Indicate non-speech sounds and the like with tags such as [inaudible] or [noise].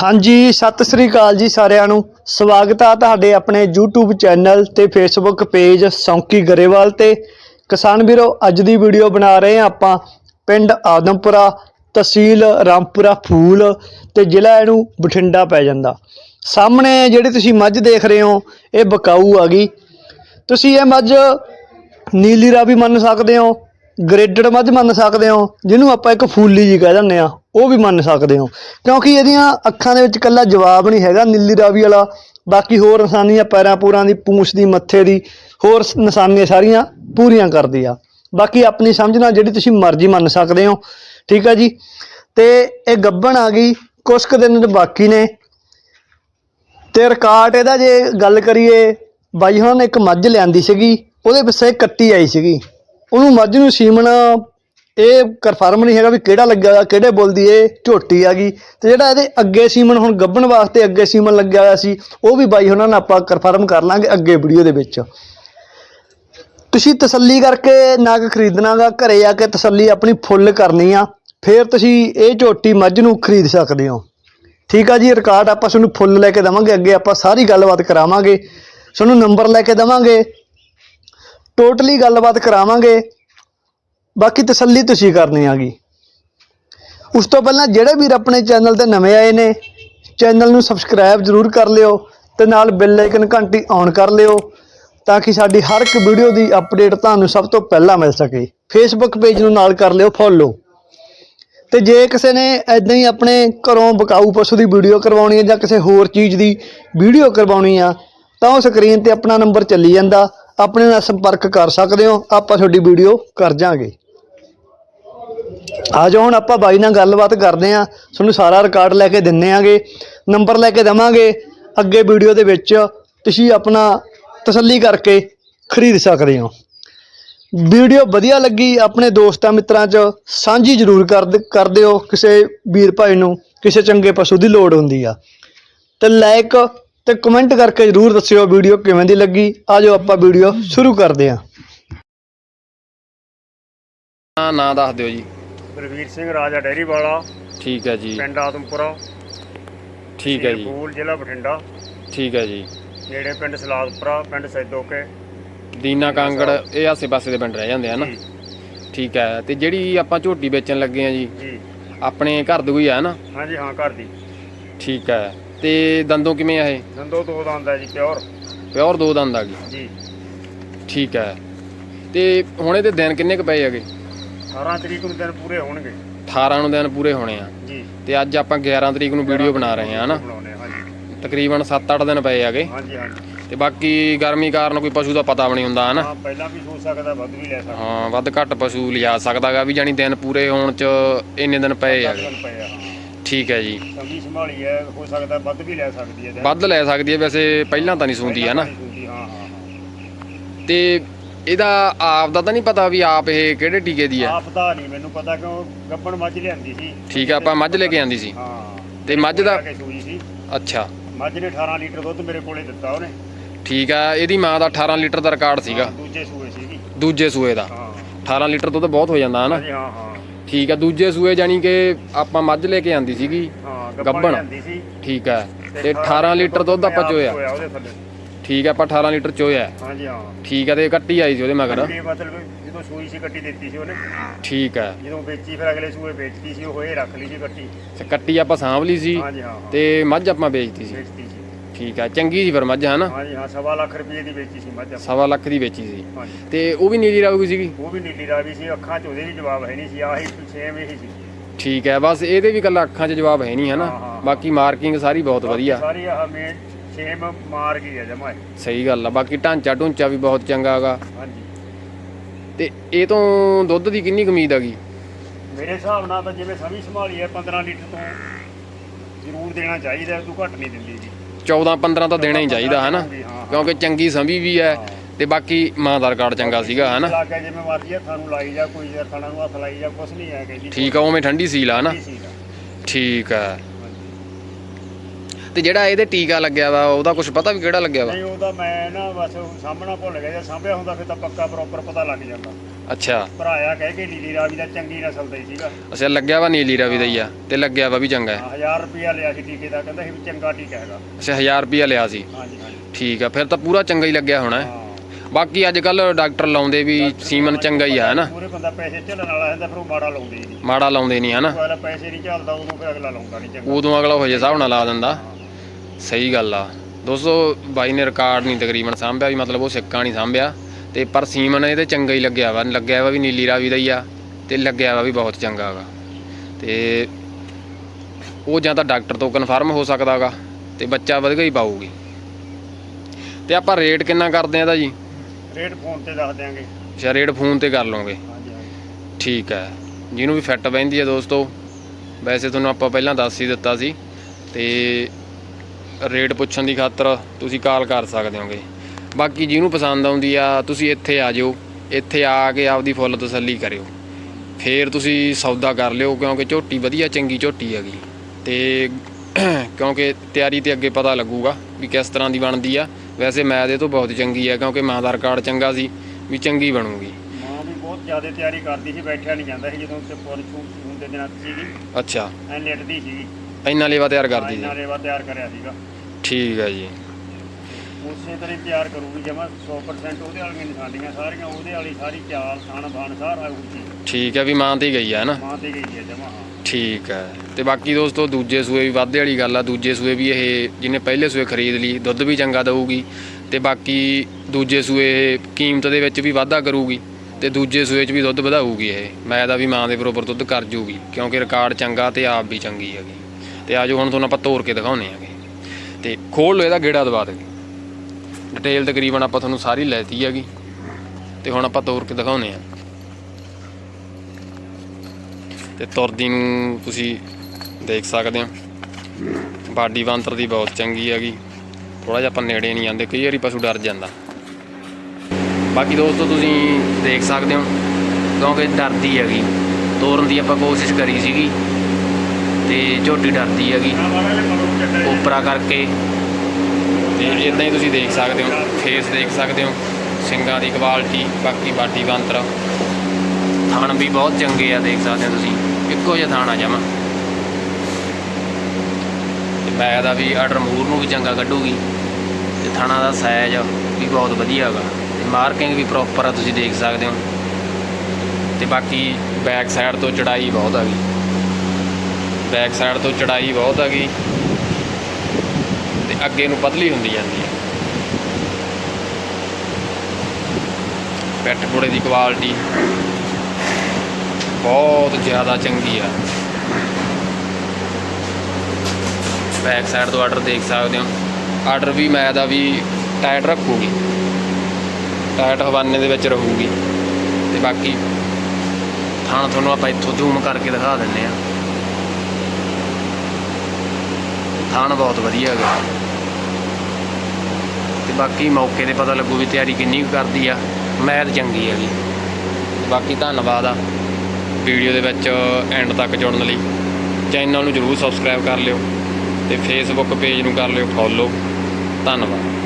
ਹਾਂਜੀ, ਸਤਿ ਸ੍ਰੀ ਅਕਾਲ ਜੀ ਸਾਰਿਆਂ ਨੂੰ। ਸਵਾਗਤ ਆ ਤੁਹਾਡੇ ਆਪਣੇ YouTube ਚੈਨਲ ਤੇ Facebook ਪੇਜ ਸੌਂਕੀ ਗਰੇਵਾਲ ਤੇ। ਕਿਸਾਨ ਵੀਰੋ, ਅੱਜ ਦੀ ਵੀਡੀਓ ਬਣਾ ਰਹੇ ਆ ਆਪਾਂ ਪਿੰਡ ਆਦਮਪੁਰਾ ਤਹਿਸੀਲ ਰਾਮਪੁਰਾ ਫੂਲ ਤੇ ਜ਼ਿਲ੍ਹਾ ਇਹਨੂੰ ਬਠਿੰਡਾ ਪੈ ਜਾਂਦਾ। ਸਾਹਮਣੇ ਜਿਹੜੀ ਤੁਸੀਂ ਮੱਝ ਦੇਖ ਰਹੇ ਹੋ, ਇਹ ਬਕਾਊ ਆ ਗਈ। ਤੁਸੀਂ ਇਹ ਮੱਝ ਨੀਲੀ ਰਾਵੀ ਮੰਨ ਸਕਦੇ ਹੋ ਗ੍ਰੇਡਡ ਮੱਝ ਮੰਨ ਸਕਦੇ ਹੋ, ਜਿਹਨੂੰ ਆਪਾਂ ਇੱਕ ਫੂਲੀ ਜੀ ਕਹਿ ਦਿੰਦੇ ਆ ਉਹ ਵੀ ਮੰਨ ਸਕਦੇ ਹੋ। ਕਿਉਂਕਿ ਇਹਦੀਆਂ ਅੱਖਾਂ ਦੇ ਵਿੱਚ ਕੱਲਾ ਜਵਾਬ ਨਹੀਂ ਹੈਗਾ, ਨੀਲੀ ਰਾਵੀ ਵਾਲਾ। ਬਾਕੀ ਹੋਰ ਨਿਸ਼ਾਨੀਆਂ ਪੈਰਾਂ ਪੂਰਾਂ ਦੀ, ਪੂੰਛ ਦੀ, ਮੱਥੇ ਦੀ, ਹੋਰ ਨਿਸ਼ਾਨੀਆਂ ਸਾਰੀਆਂ ਪੂਰੀਆਂ ਕਰਦੀ ਆ। ਬਾਕੀ ਆਪਣੀ ਸਮਝ ਨਾਲ ਜਿਹੜੀ ਤੁਸੀਂ ਮਰਜ਼ੀ ਮੰਨ ਸਕਦੇ ਹੋ, ਠੀਕ ਆ ਜੀ? ਤੇ ਇਹ ਗੱਬਣ ਆ ਗਈ, ਕੁਛ ਕੁ ਦਿਨ ਬਾਕੀ ਨੇ। ਤੇ ਰਿਕਾਰਡ ਇਹਦਾ ਜੇ ਗੱਲ ਕਰੀਏ, ਬਾਈ ਹੁਣਾਂ ਨੇ ਇੱਕ ਮੱਝ ਲਿਆਂਦੀ ਸੀਗੀ, ਉਹਦੇ ਪਿੱਛੇ ਕੱਟੀ ਆਈ ਸੀਗੀ। ਉਹਨੂੰ ਮੱਝ ਨੂੰ ਸੀਮਣ, ਇਹ ਕਨਫਰਮ ਨਹੀਂ ਹੈਗਾ ਵੀ ਕਿਹੜਾ ਲੱਗਿਆ ਹੋਇਆ, ਕਿਹੜੇ ਬੋਲਦੀ ਦੀ ਇਹ ਝੋਟੀ ਆ ਗਈ। ਤੇ ਜਿਹੜਾ ਇਹਦੇ ਅੱਗੇ ਸੀਮਨ ਹੁਣ ਗੱਭਣ ਵਾਸਤੇ ਅੱਗੇ ਸੀਮਨ ਲੱਗਿਆ ਹੋਇਆ ਸੀ, ਉਹ ਵੀ ਬਾਈ ਉਹਨਾਂ ਨਾਲ ਆਪਾਂ ਕਨਫਰਮ ਕਰ ਲਾਂਗੇ ਅੱਗੇ ਵੀਡੀਓ ਦੇ ਵਿੱਚ। ਤੁਸੀਂ ਤਸੱਲੀ ਕਰਕੇ ਨਗ ਖਰੀਦਣਾਗਾ ਘਰੇ ਜਾ ਕੇ ਤਸੱਲੀ ਆਪਣੀ ਫੁੱਲ ਕਰਨੀ ਆ, ਫਿਰ ਤੁਸੀਂ ਇਹ ਝੋਟੀ ਮੱਝ ਨੂੰ ਖਰੀਦ ਸਕਦੇ ਹੋ। ਠੀਕ ਆ ਜੀ ਰਿਕਾਰਡ ਆਪਾਂ ਤੁਹਾਨੂੰ ਫੁੱਲ ਲੈ ਕੇ ਦੇਵਾਂਗੇ, ਅੱਗੇ ਆਪਾਂ ਸਾਰੀ ਗੱਲਬਾਤ ਕਰਾਵਾਂਗੇ। ਤੁਹਾਨੂੰ ਨੰਬਰ ਲੈ ਕੇ ਦੇਵਾਂਗੇ ਟੋਟਲੀ ਗੱਲਬਾਤ ਕਰਾਵਾਂਗੇ। ਬਾਕੀ ਤਸੱਲੀ ਤੁਸੀਂ ਕਰਨੀ ਆਗੀ ਉਸ ਤੋਂ ਪਹਿਲਾਂ ਜਿਹੜੇ ਵੀਰ ਆਪਣੇ ਚੈਨਲ ਤੇ ਨਵੇਂ ਆਏ ਨੇ ਚੈਨਲ ਨੂੰ ਸਬਸਕ੍ਰਾਈਬ ਜ਼ਰੂਰ ਕਰ ਲਿਓ ਤੇ ਨਾਲ ਬੈਲ ਆਈਕਨ ਘੰਟੀ ਔਨ ਕਰ ਲਿਓ ਤਾਂ ਕਿ ਸਾਡੀ ਹਰ ਇੱਕ ਵੀਡੀਓ ਦੀ ਅਪਡੇਟ ਤੁਹਾਨੂੰ ਸਭ ਤੋਂ ਪਹਿਲਾਂ ਮਿਲ ਸਕੇ। ਫੇਸਬੁੱਕ ਪੇਜ ਨੂੰ ਨਾਲ ਕਰ ਲਿਓ ਫੋਲੋ ਤੇ ਜੇ ਕਿਸੇ ਨੇ ਐਦਾਂ ਹੀ ਆਪਣੇ ਘਰੋਂ ਬਕਾਊ ਪਸ਼ੂ ਦੀ ਵੀਡੀਓ ਕਰਵਾਉਣੀ ਹੈ ਜਾਂ ਕਿਸੇ ਹੋਰ ਚੀਜ਼ ਦੀ ਵੀਡੀਓ ਕਰਵਾਉਣੀ ਆ, ਤਾਂ ਉਹ ਸਕਰੀਨ ਤੇ ਆਪਣਾ ਨੰਬਰ ਚੱਲੀ ਜਾਂਦਾ। ਆਪਣੇ ਨਾਲ ਸੰਪਰਕ ਕਰ ਸਕਦੇ ਹੋ, ਆਪਾਂ ਤੁਹਾਡੀ ਵੀਡੀਓ ਕਰ ਜਾਾਂਗੇ। ਆ ਜਾਓ ਹੁਣ ਆਪਾਂ ਬਾਈ ਨਾਲ ਗੱਲਬਾਤ ਕਰਦੇ ਆਂ ਤੁਹਾਨੂੰ ਸਾਰਾ ਰਿਕਾਰਡ ਲੈ ਕੇ ਦਿੰਨੇ ਆਂਗੇ ਨੰਬਰ ਲੈ ਕੇ ਦੇਵਾਂਗੇ, ਅੱਗੇ ਵੀਡੀਓ ਦੇ ਵਿੱਚ ਤੁਸੀਂ ਆਪਣਾ ਤਸੱਲੀ ਕਰਕੇ ਖਰੀਦ ਸਕਦੇ ਹੋ। ਵੀਡੀਓ ਵਧੀਆ ਲੱਗੀ, ਆਪਣੇ ਦੋਸਤਾਂ ਮਿੱਤਰਾਂ 'ਚ ਸਾਂਝੀ ਜ਼ਰੂਰ ਕਰ ਦ- ਕਰ ਦਿਓ, ਕਿਸੇ ਵੀਰ ਭਾਈ ਨੂੰ, ਕਿਸੇ ਚੰਗੇ ਪਸ਼ੂ ਦੀ ਲੋੜ ਹੁੰਦੀ ਆ। ਤੇ ਲਾਇਕ ਤੇ ਕਮੈਂਟ ਕਰਕੇ ਜ਼ਰੂਰ ਦੱਸਿਓ ਵੀਡੀਓ ਕਿਵੇਂ ਦੀ ਲੱਗੀ। ਆਜੋ ਆਪਾਂ ਵੀਡੀਓ ਸ਼ੁਰੂ ਕਰਦੇ ਹਾਂ। ਨਾਂ ਨਾਂ ਦੱਸ ਦਿਓ ਜੀ। ਬਲਵੀਰ ਸਿੰਘ ਰਾਜਾ ਡੈਰੀ ਵਾਲਾ। ਠੀਕ ਹੈ ਜੀ। ਪਿੰਡ ਆਦਮਪੁਰਾ। ਠੀਕ ਹੈ ਜੀ। ਫੂਲ ਜ਼ਿਲ੍ਹਾ ਬਠਿੰਡਾ। ਠੀਕ ਹੈ ਜੀ। ਨੇੜੇ ਪਿੰਡ ਸਲਾਦਪੁਰਾ ਪਿੰਡ ਸੈਦੋਕੇ। ਦੀਨਾ ਕਾਂਗੜ ਇਹ ਆਸੇ ਪਾਸੇ ਦੇ ਪਿੰਡ ਰਹਿ ਜਾਂਦੇ ਆ ਨਾ। ਠੀਕ ਹੈ। ਤੇ ਜਿਹੜੀ ਆਪਾਂ ਝੋਟੀ ਵੇਚਣ ਲੱਗੇ ਆ ਜੀ ਜੀ। ਆਪਣੇ ਘਰ ਦੀ ਕੋਈ ਆ ਨਾ? ਹਾਂਜੀ ਹਾਂ ਘਰ ਦੀ। ਠੀਕ ਹੈ। ਤੇ ਦੰਦੋਂ ਕਿਵੇਂ ਆ ਇਹ? ਦੰਦੋ ਦੋ ਦੰਦ ਹੈ ਜੀ ਪਿਓਰ ਪਿਓਰ ਦੋ ਦੰਦ ਆ ਗਈ ਜੀ। ਠੀਕ ਹੈ ਤੇ ਹੁਣ ਇਹਦੇ ਦਿਨ ਕਿੰਨੇ ਕੁ ਪਏ ਹੈਗੇ? 18 ਤਰੀਕ ਨੂੰ ਦਿਨ ਪੂਰੇ ਹੋਣਗੇ। 18 ਨੂੰ ਦਿਨ ਪੂਰੇ ਹੋਣੇ ਆ। ਜੀ। ਤੇ ਅੱਜ ਆਪਾਂ 11 ਤਰੀਕ ਨੂੰ ਵੀਡੀਓ ਬਣਾ ਰਹੇ ਆ ਨਾ ਬਣਾਉਣੇ ਆ, ਹਾਂਜੀ। ਤਕਰੀਬਨ 7-8 ਦਿਨ ਪਏ ਹੈਗੇ। ਹਾਂਜੀ ਹਾਂਜੀ। ਤੇ ਬਾਕੀ ਗਰਮੀ ਕਾਰਨ ਕੋਈ ਪਸ਼ੂ ਦਾ ਪਤਾ ਵੀ ਨਹੀਂ ਹੁੰਦਾ ਹਨਾ? ਹਾਂ ਪਹਿਲਾਂ ਵੀ ਸੋਚ ਸਕਦਾ ਵੱਧ ਵੀ ਲੈ ਸਕਦਾ। ਹਾਂ ਵੱਧ ਘੱਟ ਪਸ਼ੂ ਲਿਜਾ ਸਕਦਾਗਾ ਵੀ ਜਾਨੀ ਦਿਨ ਪੂਰੇ ਹੋਣ ਚ ਇੰਨੇ ਦਿਨ ਪਏ ਹੈਗੇ। ਦਿਨ ਪਏ ਆ ਹਾਂ। ਠੀਕ ਹੈ ਜੀ। ਸੰਗੀ ਸੰਭਾਲੀ ਹੈ ਹੋ ਸਕਦਾ ਵੱਧ ਵੀ ਲੈ ਸਕਦੀ ਹੈ। ਵੱਧ ਲੈ ਸਕਦੀ ਹੈ ਵੈਸੇ ਪਹਿਲਾਂ ਤਾਂ ਨਹੀਂ ਸੁਣਦੀ ਹੈ ਨਾ। ਹਾਂ ਹਾਂ ਹਾਂ। ਤੇ ਇਹਦਾ ਆਪ ਦਾ ਤਾਂ ਨਹੀਂ ਪਤਾ ਵੀ ਆਪ ਇਹ ਕਿਹੜੇ ਟੀਕੇ ਦੀ ਹੈ? ਆਪ ਦਾ ਨਹੀਂ ਮੈਨੂੰ ਪਤਾ ਕਿਉਂ ਗੱਬਣ ਮੱਝ ਲਿਆਂਦੀ ਸੀ। ਠੀਕ ਹੈ ਆਪਾਂ ਮੱਝ ਲੈ ਕੇ ਆਂਦੀ ਸੀ। ਹਾਂ। ਤੇ ਮੱਝ ਦਾ ਕੇ ਸੂਈ ਸੀ। ਅੱਛਾ। ਮੱਝ ਨੇ 18 ਲੀਟਰ ਦੁੱਧ ਮੇਰੇ ਕੋਲੇ ਦਿੱਤਾ ਉਹਨੇ। ਠੀਕ ਹੈ ਇਹਦੀ ਮਾਂ ਦਾ 18 ਲੀਟਰ ਦਾ ਰਿਕਾਰਡ ਸੀਗਾ। ਹਾਂ, ਦੂਜੇ ਸੂਏ ਸੀਗੀ। ਦੂਜੇ ਸੂਏ ਦਾ। ਹਾਂ। 18 ਲੀਟਰ ਦੁੱਧ ਬਹੁਤ ਹੋ ਜਾਂਦਾ ਹਨਾ ਹਾਂਜੀ ਹਾਂ ਹਾਂ। ਠੀਕ ਹੈ ਦੂਜੇ ਸੂਏ ਜਾਨੀ ਕਿ ਆਪਾਂ ਮੱਝ ਲੈ ਕੇ ਆਂਦੀ ਸੀਗੀ ਹਾਂ ਗੱਭਣ। ਗੱਬਣ। ਲਿਆਂਦੀ ਸੀ। ਠੀਕ ਹੈ ਤੇ 18 ਲੀਟਰ ਦੁੱਧ ਆਪਾਂ ਚੋਇਆ। ਚੋਇਆ ਉਹਦੇ ਥੱਲੇ। ਠੀਕ ਹੈ ਆਪਾਂ 18 ਲੀਟਰ ਚੋਇਆ। ਹਾਂਜੀ ਹਾਂ। ਠੀਕ ਹੈ ਤੇ ਕੱਟੀ ਆਈ ਸੀ ਉਹਦੇ ਮਗਰ। ਇਹ ਮਤਲਬ ਜਦੋਂ ਸੂਈ ਸੀ ਕੱਟੀ ਦਿੱਤੀ ਸੀ ਉਹਨੇ। ਠੀਕ ਹੈ ਜਦੋਂ ਵੇਚੀ ਫਿਰ ਅਗਲੇ ਸੂਏ ਵੇਚਤੀ ਸੀ ਉਹ ਇਹ ਰੱਖ ਲਈ ਸੀ ਕੱਟੀ। ਤੇ ਕੱਟੀ ਆਪਾਂ ਸਾਂਭ ਲਈ ਸੀ। ਹਾਂਜੀ ਹਾਂ ਹਾਂ। ਤੇ ਮੱਝ ਆਪਾਂ ਵੇਚਤੀ ਸੀ। ਵੇਚਤੀ ਸੀ। ਠੀਕ ਹੈ ਚੰਗੀ ਸੀ ਫਿਰ ਮੱਝ ਹਨਾ? ਹਾਂਜੀ ਹਾਂ ਸਵਾ ਲੱਖ ਰੁਪਏ ਦੀ ਵੇਚੀ ਸੀ ਮੱਝ ਆਪਾਂ। ਸਵਾ ਲੱਖ ਦੀ ਵੇਚੀ ਸੀ। ਹਾਂਜੀ। ਤੇ ਉਹ ਵੀ ਨੀਲੀ ਰਾਵੀ ਸੀਗੀ? ਉਹ ਵੀ ਨੀਲੀ ਰਾਵੀ ਸੀ ਅੱਖਾਂ 'ਚ ਉਹਦੇ ਵੀ ਜਵਾਬ ਹੈ ਨਹੀਂ ਸੀ ਆਹੀ ਸੇਮ ਇਹੀ ਸੀ। ਠੀਕ ਹੈ ਬਸ ਇਹਦੇ ਵੀ ਕੱਲਾ ਅੱਖਾਂ 'ਚ ਜਵਾਬ ਹੈ ਨਹੀਂ ਹਨਾ? ਹਾਂ, ਹਾਂ। ਬਾਕੀ ਮਾਰਕਿੰਗ ਸਾਰੀ ਬਹੁਤ ਵਧੀਆ। ਸਾਰੀ ਆਹ ਮੇਨ ਸੇਮ ਮਾਰ ਗਈ ਹੈ ਜਮਾ ਸਹੀ ਗੱਲ ਆ ਬਾਕੀ ਢਾਂਚਾ ਢੁੰਚਾ ਵੀ ਬਹੁਤ ਚੰਗਾ ਹੈਗਾ ਹਾਂਜੀ। ਤੇ ਇਹ ਤੋਂ ਦੁੱਧ ਦੀ ਕਿੰਨੀ ਕੁ ਉਮੀਦ ਹੈਗੀ? ਮੇਰੇ ਹਿਸਾਬ ਨਾਲ ਤਾਂ ਜਿਵੇਂ ਸਮੀ ਸੰਭਾਲੀ ਹੈ 15 ਲੀਟਰ ਤੋਂ ਜ਼ਰੂਰ ਦੇਣਾ ਚਾਹੀਦਾ ਤੂੰ ਘੱਟ ਨਹੀਂ ਦਿੰਦੀ ਜੀ। 14 15 ਤਾਂ ਦੇਣਾ ਹੀ ਚਾਹੀਦਾ ਹਨਾ? ਹਾਂ, ਹਾਂ। ਕਿਉਂਕਿ ਚੰਗੀ ਸੰਭੀ ਵੀ ਹੈ ਤੇ ਬਾਕੀ ਮਾਂ ਦਾ ਰਿਕਾਰਡ ਚੰਗਾ ਸੀਗਾ ਹਨਾ? ਲੱਗ ਗਿਆ ਜਿਵੇਂ ਮਰਜ਼ੀ ਹੱਥਾਂ ਨੂੰ ਲਾਈ ਜਾ ਕੋਈ ਯਾਰ ਥਾਣਾ ਨੂੰ ਹੱਥ ਲਾਈ ਜਾ ਕੁਛ ਨਹੀਂ ਹੈ ਕਹਿੰਦੀ ਠੀਕ ਆ ਉਵੇਂ ਠੰਡੀ ਸੀਲ ਆ ਹਨਾ? ਠੀਕ ਆ। ਤੇ ਜਿਹੜਾ ਇਹਦੇ ਟੀਕਾ ਲੱਗਿਆ ਵਾ ਉਹਦਾ ਕੁਝ ਪਤਾ ਵੀ ਕਿਹੜਾ ਲੱਗਿਆ ਵਾ? ਨਹੀਂ ਉਹਦਾ ਮੈਂ ਨਾ ਬਸ ਸਾਹਮਣਾ ਭੁੱਲ ਗਿਆ ਜੇ ਸਾਂਭਿਆ ਹੁੰਦਾ ਫਿਰ ਤਾਂ ਪੱਕਾ ਪ੍ਰੋਪਰ ਪਤਾ ਲੱਗ ਜਾਂਦਾ। ਅੱਛਾ। ਭਰਾਇਆ ਕਹਿ ਕੇ ਨੀਲੀ ਰਾਵੀ ਦਾ ਚੰਗੀ ਨਸਲ ਦਾ ਹੀ ਸੀਗਾ। ਅੱਛਾ ਲੱਗਿਆ ਵਾ ਨੀਲੀ ਰਵੀ ਦਾ ਹੀ ਆ ਤੇ ਲੱਗਿਆ ਵਾ ਵੀ ਚੰਗਾ ਹੈ। 1000 ਰੁਪਿਆ ਲਿਆ ਸੀ ਟੀਕੇ ਦਾ ਕਹਿੰਦਾ ਸੀ ਵੀ ਚੰਗਾ ਟੀਕਾ ਹੈਗਾ। ਅੱਛਾ 1000 ਰੁਪਿਆ ਲਿਆ ਸੀ। ਹਾਂਜੀ ਹਾਂਜੀ। ਠੀਕ ਆ ਫਿਰ ਤਾਂ ਪੂਰਾ ਚੰਗਾ ਹੀ ਲੱਗਿਆ ਹੋਣਾ ਹੈ। ਹਾਂ। ਬਾਕੀ ਅੱਜ ਕੱਲ ਡਾਕਟਰ ਲਾਉਂਦੇ ਵੀ ਸੀਮਨ ਚੰਗਾ ਹੀ ਆ ਹਨਾ? ਪੂਰੇ ਬੰਦਾ ਪੈਸੇ ਝੱਲਣ ਵਾਲਾ ਹੁੰਦਾ ਫਿਰ ਉਹ ਮਾੜਾ ਲਾਉਂਦੇ ਹੀ ਨਹੀਂ। ਮਾੜਾ ਲਾਉਂਦੇ ਨਹੀਂ ਹਨਾ? ਅਗਲਾ ਪੈਸੇ ਨਹੀਂ ਝੱਲਦਾ ਉਦੋਂ ਫਿਰ ਅਗਲਾ ਲਾਉਂਦਾ ਨਹੀਂ ਚੰਗਾ। ਉਦੋਂ ਅਗਲਾ ਹੋ ਜੇ ਹਿਸਾਬ ਨਾਲ ਲਾ ਦਿੰਦਾ। ਸਹੀ ਗੱਲ ਆ। ਦੋਸਤੋ ਬਾਈ ਨੇ ਰਿਕਾਰਡ ਨਹੀਂ ਤਕਰੀਬਨ ਸਾਂਭਿਆ ਵੀ ਮਤਲਬ ਉਹ ਸਿੱਕਾ ਨਹੀਂ ਸਾਂਭਿਆ। ਤੇ ਪਰ ਸੀਮਨ ਇਹਦੇ ਚੰਗਾ ਹੀ ਲੱਗਿਆ ਵਾ। ਲੱਗਿਆ ਵਾ ਵੀ ਨੀਲੀ ਰਾਵੀ ਦਾ ਹੀ ਆ ਤੇ ਲੱਗਿਆ ਵਾ ਵੀ ਬਹੁਤ ਚੰਗਾ ਵਾ। ਤੇ ਉਹ ਜਾਂ ਤਾਂ ਡਾਕਟਰ ਤੋਂ ਕਨਫਰਮ ਹੋ ਸਕਦਾ ਗਾ ਤੇ ਬੱਚਾ ਵਧੀਆ ਹੀ ਪਾਊਗੀ। ਤੇ ਆਪਾਂ ਰੇਟ ਕਿੰਨਾ ਕਰਦੇ ਆ ਇਹਦਾ ਜੀ ਰੇਟ ਫੋਨ ਤੇ ਦੱਸ ਦਿਆਂਗੇ। ਅੱਛਾ ਰੇਟ ਫੋਨ ਤੇ ਕਰ ਲਓਗੇ ਠੀਕ ਹੈ ਜਿਹਨੂੰ ਵੀ ਫਿੱਟ ਬਹਿੰਦੀ ਹੈ ਦੋਸਤੋ ਵੈਸੇ ਤੁਹਾਨੂੰ ਆਪਾਂ ਪਹਿਲਾਂ ਦੱਸ ਹੀ ਦਿੱਤਾ ਸੀ। ਤੇ ਰੇਟ ਪੁੱਛਣ ਦੀ ਖਾਤਰ ਤੁਸੀਂ ਕਾਲ ਕਰ ਸਕਦੇ ਹੋਗੇ। ਬਾਕੀ ਜਿਹਨੂੰ ਪਸੰਦ ਆਉਂਦੀ ਆ ਤੁਸੀਂ ਇੱਥੇ ਆ ਜਿਓ। ਇੱਥੇ ਆ ਕੇ ਆਪਦੀ ਫੁੱਲ ਤਸੱਲੀ ਕਰਿਓ। ਫੇਰ ਤੁਸੀਂ ਸੌਦਾ ਕਰ ਲਿਓ ਕਿਉਂਕਿ ਝੋਟੀ ਵਧੀਆ ਚੰਗੀ ਝੋਟੀ ਹੈਗੀ। ਤੇ [clears throat] ਕਿਉਂਕਿ ਤਿਆਰੀ ਤੇ ਅੱਗੇ ਪਤਾ ਲੱਗੂਗਾ ਵੀ ਕਿਸ ਤਰ੍ਹਾਂ ਦੀ ਬਣਦੀ ਆ। ਵੈਸੇ ਮੈਂ ਇਹਦੇ ਤੋਂ ਬਹੁਤ ਚੰਗੀ ਆ ਕਿਉਂਕਿ ਮਾਂ ਦਾ ਰਿਕਾਰਡ ਚੰਗਾ ਸੀ ਵੀ ਚੰਗੀ ਬਣੂਗੀ। ਮਾਂ ਵੀ ਬਹੁਤ ਜ਼ਿਆਦਾ ਤਿਆਰੀ ਕਰਦੀ ਸੀ ਬੈਠਿਆ ਨਹੀਂ ਜਾਂਦਾ ਸੀ ਜਦੋਂ ਤੇ ਪੁਰ ਛੂਟ ਦੇ ਦਿਨਾਂ ਸੀਗੀ। ਅੱਛਾ। ਐ ਲਿਟਦੀ ਸੀਗੀ। ਇੰਨਾ ਲੇਵਾ ਤਿਆਰ ਕਰਦੀ ਸੀ। ਤਿਆਰ ਕਰਿਆ ਸੀਗਾ। ਠੀਕ ਹੈ ਜੀ। ਉਸੇ ਤਰ੍ਹਾਂ ਹੀ ਤਿਆਰ ਕਰੂਗੀ ਜਮਾ 100% ਉਹਦੇ ਵਾਲੀਆਂ ਨਿਸ਼ਾਨੀਆਂ ਸਾਰੀਆਂ ਉਹਦੇ ਵਾਲੀ ਸਾਰੀ ਚਾਲ ਖਾਣ ਬਾਣ ਸਾਰਾ ਉਹ ਠੀਕ ਹੈ ਵੀ ਮਾਂ ਤੇ ਹੀ ਗਈ ਹੈ ਨਾ? ਮਾਂ ਤੇ ਗਈ ਹੈ ਜਮਾ ਠੀਕ ਹੈ ਤੇ ਬਾਕੀ ਦੋਸਤੋ ਦੂਜੇ ਸੂਏ ਵੀ ਵਾਧੇ ਵਾਲੀ ਗੱਲ ਆ। ਦੂਜੇ ਸੂਏ ਵੀ ਇਹ ਜਿਹਨੇ ਪਹਿਲੇ ਸੂਏ ਖਰੀਦ ਲਈ ਦੁੱਧ ਵੀ ਚੰਗਾ ਦਊਗੀ। ਤੇ ਬਾਕੀ ਦੂਜੇ ਸੂਏ ਇਹ ਕੀਮਤ ਦੇ ਵਿੱਚ ਵੀ ਵਾਧਾ ਕਰੂਗੀ। ਤੇ ਦੂਜੇ ਸੂਏ 'ਚ ਵੀ ਦੁੱਧ ਵਧਾਊਗੀ ਇਹ। ਮੈਂ ਦਾ ਵੀ ਮਾਂ ਦੇ ਬਰੋਬਰ ਦੁੱਧ ਕਰ ਜੂਗੀ ਕਿਉਂਕਿ ਰਿਕਾਰਡ ਚੰਗਾ ਤੇ ਆਪ ਵੀ ਚੰਗੀ ਹੈਗੀ। ਤੇ ਆਜੋ ਹੁਣ ਤੁਹਾਨੂੰ ਆਪਾਂ ਤੋੜ ਕੇ ਦਿਖਾਉਨੇ ਆਂਗੇ। ਤੇ ਖੋਲ ਲਓ ਇਹਦਾ ਗੇੜਾ ਦਵਾ ਦੇ ਡਿਟੇਲ ਤਕਰੀਬਨ ਆਪਾਂ ਤੁਹਾਨੂੰ ਸਾਰੀ ਲੈਤੀ ਹੈਗੀ। ਤੇ ਹੁਣ ਆਪਾਂ ਤੋਰ ਕੇ ਦਿਖਾਉਨੇ ਆ ਤੇ ਤੁਰਦੀ ਨੂੰ ਤੁਸੀਂ ਦੇਖ ਸਕਦੇ ਹੋ। ਬਾਡੀ ਬੰਤਰ ਦੀ ਬਹੁਤ ਚੰਗੀ ਹੈਗੀ। ਥੋੜਾ ਜਿਹਾ ਆਪਾਂ ਨੇੜੇ ਨਹੀਂ ਜਾਂਦੇ, ਕਈ ਵਾਰੀ ਪਸ਼ੂ ਡਰ ਜਾਂਦਾ। ਬਾਕੀ ਦੋਸਤੋ, ਤੁਸੀਂ ਦੇਖ ਸਕਦੇ ਹੋ। ਕਿਉਂਕਿ ਡਰਦੀ ਹੈਗੀ। ਤੋਰਨ ਦੀ ਆਪਾਂ ਕੋਸ਼ਿਸ਼ ਕਰੀ ਸੀਗੀ। ਤੇ ਝੋਟੀ ਡਰਦੀ ਹੈਗੀ। ਉਪਰਾ ਕਰਕੇ। ਤੇ ਇਦਾਂ ਹੀ ਤੁਸੀਂ ਦੇਖ ਸਕਦੇ ਹੋ ਫੇਸ ਦੇਖ ਸਕਦੇ ਹੋ, ਸਿੰਗਾਂ ਦੀ ਕੁਆਲਿਟੀ ਬਾਕੀ ਬਾਡੀ ਬੰਤਰ ਥਣ ਵੀ ਬਹੁਤ ਚੰਗੇ ਆ, ਦੇਖ ਸਕਦੇ ਹੋ ਤੁਸੀਂ। ਇੱਕੋ ਜਿਹਾ ਥਾਣਾ ਜਮਾ। ਤੇ ਬੈਗ ਦਾ ਵੀ ਆਰਡਰ ਮੂਰ ਨੂੰ ਵੀ ਚੰਗਾ ਕੱਢੂਗੀ। ਤੇ ਥਾਣਾ ਦਾ ਸਾਈਜ਼ ਵੀ ਬਹੁਤ ਵਧੀਆ ਹੈਗਾ। ਤੇ ਮਾਰਕਿੰਗ ਵੀ ਪ੍ਰੋਪਰ ਆ, ਤੁਸੀਂ ਦੇਖ ਸਕਦੇ ਹੋ। ਤੇ ਬਾਕੀ ਬੈਕ ਸਾਈਡ ਤੋਂ ਚੜਾਈ ਬਹੁਤ ਹੈਗੀ ਬੈਕ ਸਾਈਡ ਤੋਂ ਚੜਾਈ ਬਹੁਤ ਹੈਗੀ ਤੇ ਅੱਗੇ ਨੂੰ ਪਤਲੀ ਹੁੰਦੀ ਜਾਂਦੀ ਹੈ ਪੈਟ ਘੋੜੇ ਦੀ ਕੁਆਲਿਟੀ ਬਹੁਤ ਜ਼ਿਆਦਾ ਚੰਗੀ ਆ। ਬੈਕ ਸਾਈਡ ਤੋਂ ਆਰਡਰ ਦੇਖ ਸਕਦੇ ਹੋ। ਆਰਡਰ ਵੀ ਮੈਂ ਦਾ ਵੀ ਟਾਇਟ ਰੱਖੂਗੀ। ਟਾਇਟ ਹਵਾਨੇ ਦੇ ਵਿੱਚ ਰਹੂਗੀ। ਤੇ ਬਾਕੀ ਥਾਣ ਤੁਹਾਨੂੰ ਆਪਾਂ ਇੱਥੋਂ ਜ਼ੂਮ ਕਰਕੇ ਦਿਖਾ ਦਿੰਨੇ ਆ। ਥਾਣ ਬਹੁਤ ਵਧੀਆ ਹੈਗਾ। ਤੇ ਬਾਕੀ ਮੌਕੇ ਤੇ ਪਤਾ ਲੱਗੂ ਵੀ ਤਿਆਰੀ ਕਿੰਨੀ ਕੁ ਕਰਦੀ ਆ। ਮੈਦ ਚੰਗੀ ਹੈਗੀ। ਬਾਕੀ ਧੰਨਵਾਦ ਆ ਵੀਡੀਓ ਦੇ ਵਿੱਚ ਐਂਡ ਤੱਕ ਜੁੜਨ ਲਈ। ਚੈਨਲ ਨੂੰ ਜਰੂਰ ਸਬਸਕ੍ਰਾਈਬ ਕਰ ਲਿਓ ਤੇ ਫੇਸਬੁੱਕ ਪੇਜ ਨੂੰ ਕਰ ਲਿਓ ਫੋਲੋ ਧੰਨਵਾਦ।